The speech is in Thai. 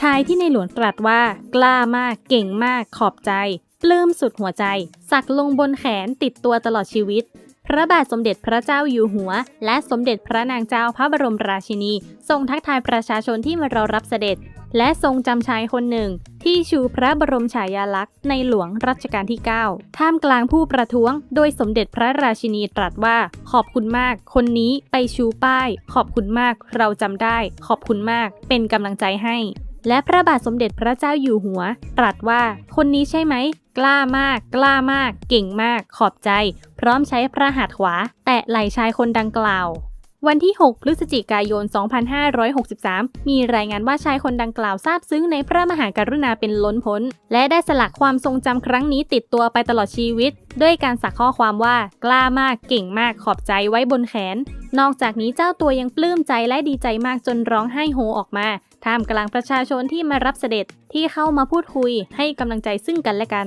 ชายที่ในหลวงตรัสว่า กล้ามากเก่งมากขอบใจ ปลื้มสุดหัวใจ สักลงบนแขนติดตัวตลอดชีวิต พระบาทสมเด็จพระเจ้าอยู่หัว และสมเด็จพระนางเจ้าพระบรมราชินี ทรงทักทายประชาชนที่มารอรับเสด็จ และทรงจำชายคนหนึ่ง ที่ชูพระบรมฉายาลักษณ์ในหลวงรัชกาลที่ 9 ท่ามกลางผู้ประท้วง โดยสมเด็จพระราชินีตรัสว่า ขอบคุณมาก คนนี้ไปชูป้าย ขอบคุณมาก เราจำได้ ขอบคุณมาก เป็นกำลังใจให้ และพระบาทสมเด็จพระเจ้าอยู่หัว ตรัสว่า คนนี้ใช่ไหม กล้ามาก กล้ามาก เก่งมาก ขอบใจ พร้อมใช้พระหัตถ์ขวา แตะไหล่ชายคนดังกล่าว วันที่ 6 พฤศจิกายน 2563 มีรายงานว่าชายคนดังกล่าวซาบซึ้งในพระมหากรุณาเป็นล้นพ้น และได้สลักความทรงจำครั้งนี้ติดตัวไปตลอดชีวิต ด้วยการสักข้อความว่ากล้ามากเก่งมากขอบใจไว้บนแขน นอกจากนี้เจ้าตัวยังปลื้มใจและดีใจมากจนร้องไห้โฮออกมา ท่ามกลางประชาชนที่มารับเสด็จที่เข้ามาพูดคุยให้กำลังใจซึ่งกันและกัน